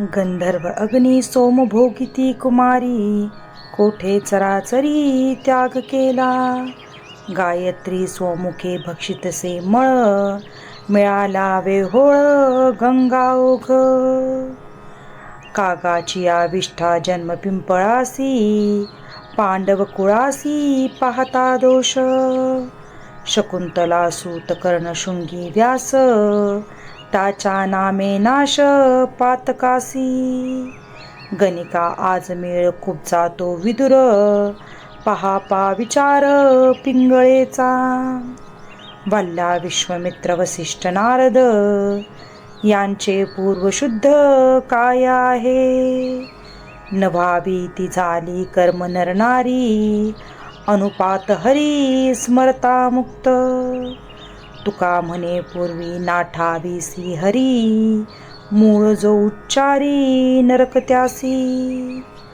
गंधर्व अग्नी सोमभोगिती कुमारी कोठे चराचरी त्याग केला? गायत्री सोमुखे भक्षितसे मळ मिळाला वेहोळ गंगा ओघ. कागाची आविष्ठा जन्म पिंपळासी पांडव कुळासी पाहता दोष. शकुंतला सूत कर्णशृंगी व्यास त्याच्या नामे नाश पातकासी. गणिका आज मेळ खूप जातो विदुर. पहा पा विचार पिंगळेचा. वल्ला विश्वमित्र वसिष्ठ नारद यांचे पूर्वशुद्ध काय आहे? नभावी ती झाली कर्म नरनारी अनुपात हरी स्मरता मुक्त. तुका म्हणे पूर्वी नाठावी सी हरी मूळ जो उच्चारी नरक त्यासी